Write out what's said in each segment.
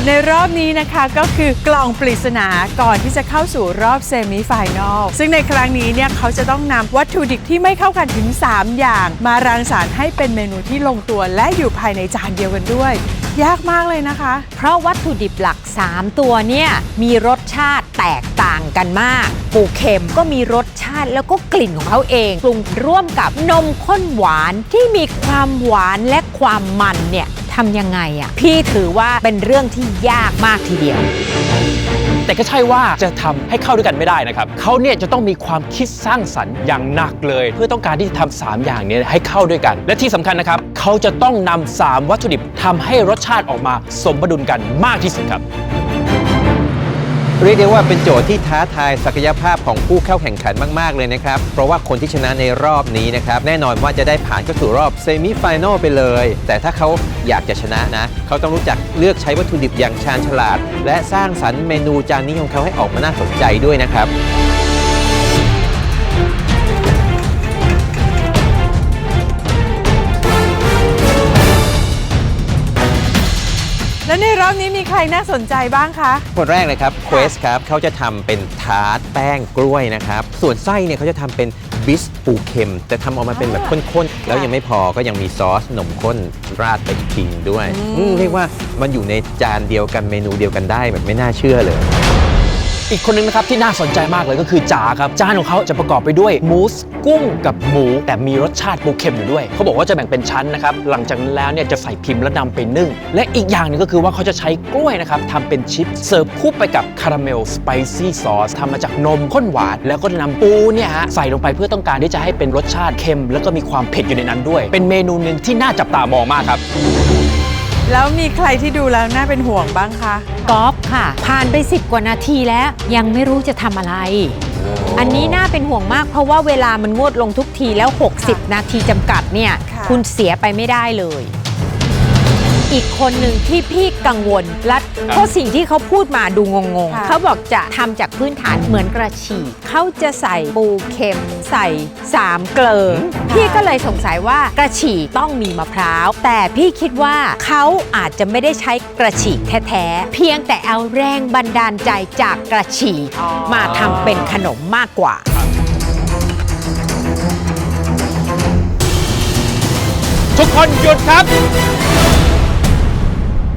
ทย์ในรอบนี้นะคะก็คือกล่องปริศนาก่อนที่จะเข้าสู่รอบเซมิไฟแนลซึ่งในครั้งนี้เนี่ยเขาจะต้องนำวัตถุดิบที่ไม่เข้ากันถึง 3 อย่าง มารังสรรค์ให้เป็นเมนูที่ลงตัวและอยู่ภายในจานเดียวกันด้วย ยากมากเลยนะคะ เพราะวัตถุดิบหลัก 3 ตัวเนี่ยมีรสชาติแตกต่างกันมาก ปูเข็มก็มีรสชาติแล้วก็กลิ่นของเขาเองปรุงร่วมกับนมข้นหวานที่มีความหวานและความมันเนี่ย ทำยังไงอะพี่ถือว่าเป็นเรื่องที่ยากมากทีเดียว แต่ก็ใช่ว่าจะทำให้เข้าด้วยกันไม่ได้นะครับเขาเนี่ยจะต้องมีความคิดสร้างสรรค์อย่างหนักเลย เพื่อต้องการที่จะทำสามอย่างเนี้ให้เข้าด้วยกัน และที่สำคัญนะครับเขาจะต้องนำสามวัตถุดิบทำให้รสชาติออกมาสมดุลกันมากที่สุดครับ เรียกได้ว่าเป็นโจทย์ที่ท้าทายศักยภาพของผู้เข้าแข่งขันมาก ๆ เลยนะครับ เพราะว่าคนที่ชนะในรอบนี้นะครับ แน่นอนว่าจะได้ผ่านเข้าสู่รอบเซมิไฟแนลไปเลย แต่ถ้าเขาอยากจะชนะนะ เขาต้องรู้จักเลือกใช้วัตถุดิบอย่างชาญฉลาด และสร้างสรรค์เมนูจานนี้ของเขาให้ออกมาน่าสนใจด้วยนะครับ และในรอบนี้มีใครน่าสนใจบ้างคะ คนแรกเลยครับเควสครับเขาจะทำเป็นทาร์ตแป้งกล้วยนะครับ ส่วนไส้เนี่ยเขาจะทำเป็นบิสปูเค็มแต่ทำออกมาเป็นแบบข้นๆ แล้วยังไม่พอก็ยังมีซอสนมข้นราดไปอีกทีด้วยอืมเรียกว่ามันอยู่ในจานเดียวกันเมนูเดียวกันได้แบบไม่น่าเชื่อเลย อีกคนนึงนะครับที่น่าสนใจมากเลยก็คือจ๋าครับจานของเขาจะประกอบไปด้วยมูสกุ้งกับหมู แต่มีรสชาติปูเค็มอยู่ด้วย เขาบอกว่าจะแบ่งเป็นชั้นนะครับหลังจากนั้นแล้วเนี่ยจะใส่พิมพ์แล้วนำไปนึ่ง และอีกอย่างหนึงก็คือว่าเขาจะใช้กล้วยนะครับทำเป็นชิปเสิร์ฟคู่ไปกับคาราเมลสไปซี่ซอสทำมาจากนมข้นหวาน แล้วก็นำปูเนี่ยฮะใส่ลงไปเพื่อต้องการที่จะให้เป็นรสชาติเค็ม แล้วก็มีความเผ็ดอยู่ในนั้นด้วย เป็นเมนูหนึ่งที่น่าจับตามองมากครับ แล้วมีใครที่ดูแล้วน่าเป็นห่วงบ้างคะกอล์ฟค่ะ ผ่านไป 10 กว่านาทีแล้ว ยังไม่รู้จะทำอะไร อันนี้น่าเป็นห่วงมากเพราะว่าเวลามันงวดลงทุกทีแล้ว 60 นาทีจำกัดเนี่ย ค่ะ คุณเสียไปไม่ได้เลย อีกคนหนึ่งที่พี่กังวลและเพราะสิ่งที่เขาพูดมาดูงงค่ะๆเขาบอกจะทำจากพื้นฐานเหมือนกระฉีกเขาจะใส่ปูเค็มใส่สามเกลอพี่ก็เลยสงสัยว่ากระฉีกต้องมีมะพร้าว แต่พี่คิดว่าเขาอาจจะไม่ได้ใช้กระฉีกแท้ๆ เพียงแต่เอาแรงบันดาลใจจากกระฉีกอ๋อมาทำเป็นขนมมากกว่า ทุกคนหยุดครับ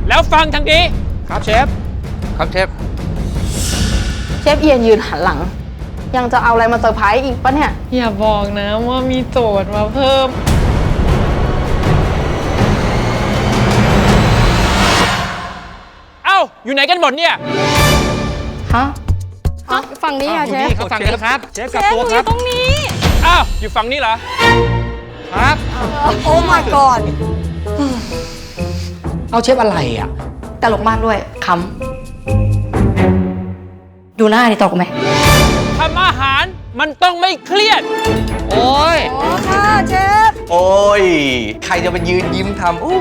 แล้วฟังทางนี้ ครับเชฟ ครับเชฟ เชฟเอียนยืนหันหลัง ยังจะเอาอะไรมาเซอร์ไพรส์อีกปะเนี่ย อย่าบอกนะว่ามีโจทย์มาเพิ่ม เอ้า อยู่ไหนกันหมดเนี่ยฮะฝั่งนี้อะเชฟเขาฟังกันแล้วครับ เชฟกับตัวครับตรงนี้ อ้าว อยู่ฝั่งนี้เหรอ ครับ โอ้ my god เอาเชฟอะไรอะ ตลกมากด้วยคำดูหน้าดิตลกไหมทำอาหารมันต้องไม่เครียด โอ้ยโอ้ย ใครจะมายืนยิ้มทำอู้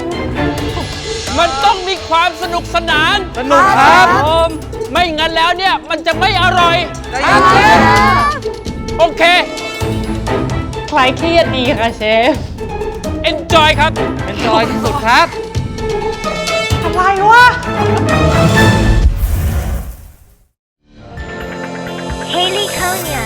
มันต้องมีความสนุกสนานสนุกครับผมไม่งั้นแล้วเนี่ย มันจะไม่อร่อยโอเค คลายเครียดดีค่ะเชฟ enjoy ครับเป็นจอยที่ อะไรวะ Haley Konya,